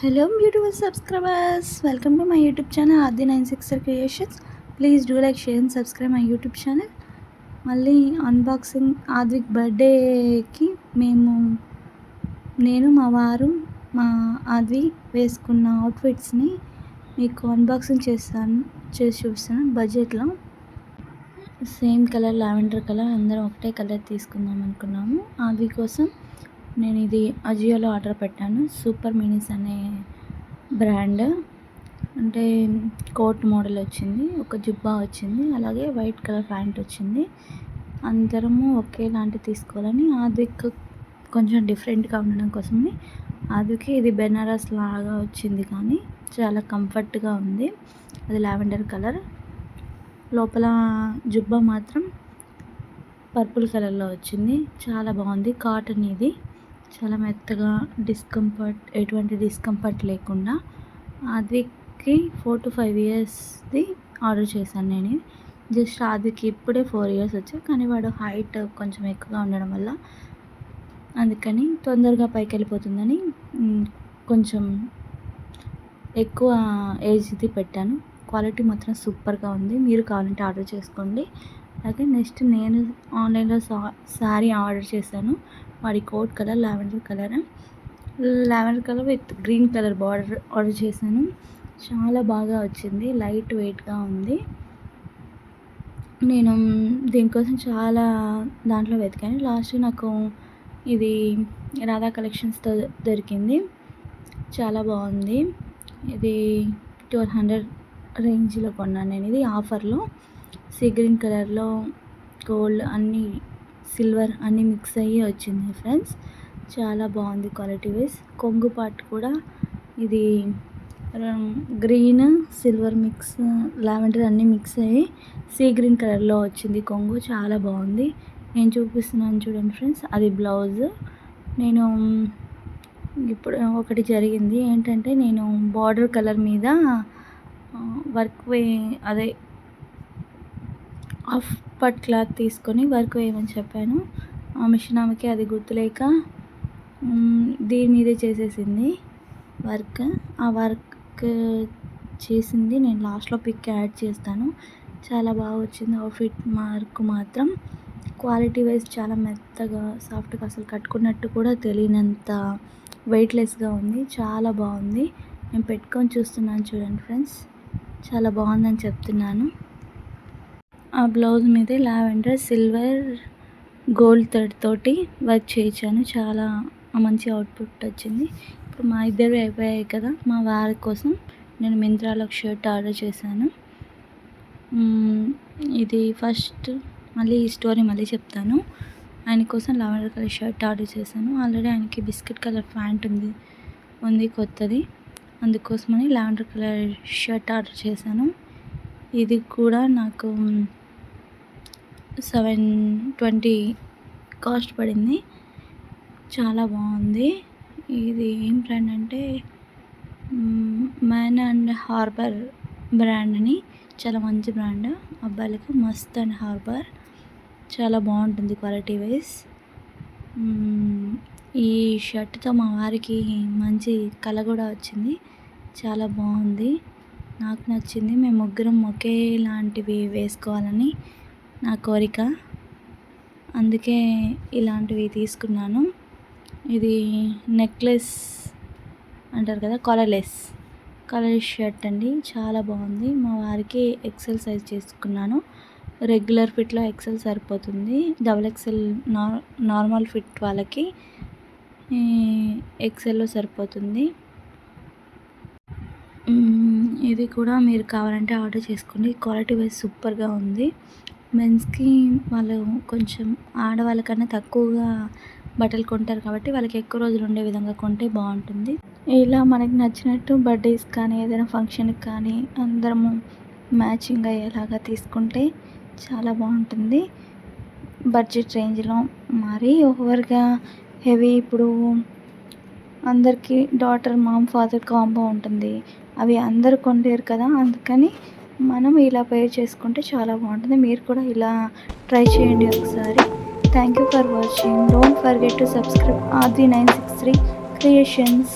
Hello beautiful subscribers welcome to my YouTube channel Aadi nine six creations please do like share and subscribe my YouTube channel మళ్ళీ unboxing Advik బర్త్డేకి మేము నేను మా వారు మా ఆద్వి వేసుకున్న అవుట్ఫిట్స్ని మీకు అన్బాక్సింగ్ చేస్తాను చేసి చూపిస్తాను. బడ్జెట్లో సేమ్ కలర్ లావెండర్ కలర్ అందరం ఒకటే కలర్ తీసుకుందాం అనుకున్నాము. ఆద్వి కోసం నేను ఇది అజియోలో ఆర్డర్ పెట్టాను. సూపర్ మినీస్ అనే బ్రాండ్. అంటే కోట్ మోడల్ వచ్చింది ఒక జుబ్బా వచ్చింది అలాగే వైట్ కలర్ ప్యాంట్ వచ్చింది. అందరము ఒకేలాంటి తీసుకోవాలని ఆదిక్ కొంచెం డిఫరెంట్గా ఉండడం కోసమని ఆదికి ఇది బెనారస్ లాగా వచ్చింది కానీ చాలా కంఫర్ట్గా ఉంది. అది లావెండర్ కలర్. లోపల జుబ్బా మాత్రం పర్పుల్ కలర్లో వచ్చింది. చాలా బాగుంది. కాటన్ ఇది. చాలా మెత్తగా డిస్కంఫర్ట్ ఎటువంటి డిస్కంఫర్ట్ లేకుండా ఆదికి ఫోర్ టు ఫైవ్ ఇయర్స్ది ఆర్డర్ చేశాను నేను. జస్ట్ ఆదికి ఇప్పుడే ఫోర్ ఇయర్స్ వచ్చాయి కానీ వాడు హైట్ కొంచెం ఎక్కువగా ఉండడం వల్ల అందుకని తొందరగా పైకి వెళ్ళిపోతుందని కొంచెం ఎక్కువ ఏజ్ది పెట్టాను. క్వాలిటీ మాత్రం సూపర్గా ఉంది. మీరు కావాలంటే ఆర్డర్ చేసుకోండి. అలాగే నెక్స్ట్ నేను ఆన్లైన్లో సా శారీ ఆర్డర్ చేశాను. వాడి coat colour lavender colour. Lavender colour with green colour border order చేశాను. చాలా బాగా వచ్చింది. లైట్ వెయిట్గా ఉంది. నేను దీనికోసం చాలా దాంట్లో వెతికాను. లాస్ట్ నాకు ఇది రాధా కలెక్షన్స్తో దొరికింది. చాలా బాగుంది. ఇది ట్వెల్వ్ హండ్రెడ్ రేంజ్లో కొన్నాను నేను. ఇది ఆఫర్లో. సీ గ్రీన్ కలర్లో గోల్డ్ అన్నీ సిల్వర్ అన్నీ మిక్స్ అయ్యి వచ్చింది ఫ్రెండ్స్. చాలా బాగుంది క్వాలిటీ వైజ్. కొంగు పార్ట్ కూడా ఇది గ్రీన్ సిల్వర్ మిక్స్ లావెండర్ అన్నీ మిక్స్ అయ్యి సీ గ్రీన్ కలర్లో వచ్చింది కొంగు. చాలా బాగుంది. నేను చూపిస్తున్నాను చూడండి ఫ్రెండ్స్. అది బ్లౌజ్. నేను ఇప్పుడు ఒకటి జరిగింది ఏంటంటే నేను బార్డర్ కలర్ మీద వర్క్ వే అదే ఆఫ్ పట్ క్లాత్ తీసుకొని వర్క్ వేయమని చెప్పాను. ఆ మిషన్ ఆమెకి అది గుర్తులేక దీని మీదే చేసేసింది వర్క్. ఆ వర్క్ చేసింది నేను లాస్ట్లో పిక్ యాడ్ చేస్తాను. చాలా బాగా వచ్చింది అవుట్ఫిట్ మార్క్ మాత్రం. క్వాలిటీ వైజ్ చాలా మెత్తగా సాఫ్ట్గా అసలు కట్టుకున్నట్టు కూడా తెలియనంత వెయిట్లెస్గా ఉంది. చాలా బాగుంది. నేను పెట్టుకొని చూస్తున్నాను చూడండి ఫ్రెండ్స్. చాలా బాగుందని చెప్తున్నాను. ఆ బ్లౌజ్ మీద లావెండర్ సిల్వర్ గోల్డ్ థ్రెడ్ తోటి వర్క్ చేయించాను. చాలా మంచి అవుట్పుట్ వచ్చింది. ఇప్పుడు మా ఇద్దరు అయిపోయాయి కదా మా వారి కోసం నేను మింత్రాలో షర్ట్ ఆర్డర్ చేశాను. ఇది ఫస్ట్ మళ్ళీ ఈ స్టోరీ మళ్ళీ చెప్తాను. ఆయన కోసం లావెండర్ కలర్ షర్ట్ ఆర్డర్ చేశాను. ఆల్రెడీ ఆయనకి బిస్కెట్ కలర్ ప్యాంట్ ఉంది ఉంది కొత్తది. అందుకోసమని లావెండర్ కలర్ షర్ట్ ఆర్డర్ చేశాను. ఇది కూడా నాకు సెవెన్ ట్వంటీ కాస్ట్ పడింది. చాలా బాగుంది. ఇది ఏం బ్రాండ్ అంటే మ్యాన్ అండ్ హార్బర్ బ్రాండ్ అని చాలా మంచి బ్రాండ్. అబ్బాయిలకు మస్త్ అండ్ హార్బర్. చాలా బాగుంటుంది క్వాలిటీ వైజ్ ఈ షర్ట్తో మా వారికి మంచి కళ కూడా వచ్చింది. చాలా బాగుంది. నాకు నచ్చింది. మేము ముగ్గురం ఒకేలాంటివి వేసుకోవాలని నా కోరిక. అందుకే ఇలాంటివి తీసుకున్నాను. ఇది నెక్లెస్ అంటారు కదా కాలర్లెస్ కలర్ షర్ట్ అండి. చాలా బాగుంది. మా వారికి ఎక్సెల్ సైజ్ చేసుకున్నాను. రెగ్యులర్ ఫిట్లో ఎక్సెల్ సరిపోతుంది. Double X L normal fit వాళ్ళకి ఎక్సెల్లో సరిపోతుంది. ఇది కూడా మీరు కావాలంటే ఆర్డర్ చేసుకోండి. క్వాలిటీ వైజ్ సూపర్గా ఉంది. మెన్స్కి వాళ్ళు కొంచెం ఆడవాళ్ళకన్నా తక్కువగా బట్టలు కొంటారు కాబట్టి వాళ్ళకి ఎక్కువ రోజులు ఉండే విధంగా కొంటే బాగుంటుంది. ఇలా మనకి నచ్చినట్టు బర్త్డేస్ కానీ ఏదైనా ఫంక్షన్కి కానీ అందరము మ్యాచింగ్ అయ్యేలాగా తీసుకుంటే చాలా బాగుంటుంది. బడ్జెట్ రేంజ్లో మరీ ఓవర్గా హెవీ ఇప్పుడు అందరికీ డాటర్ మామ్ ఫాదర్ కాంబో ఉంటుంది. అవి అందరు కొంటారు కదా అందుకని మనం ఇలా పేర్ చేసుకుంటే చాలా బాగుంటుంది. మీరు కూడా ఇలా ట్రై చేయండి ఒకసారి. Thank you for watching don't forget to subscribe ఆర్ది nine six three creations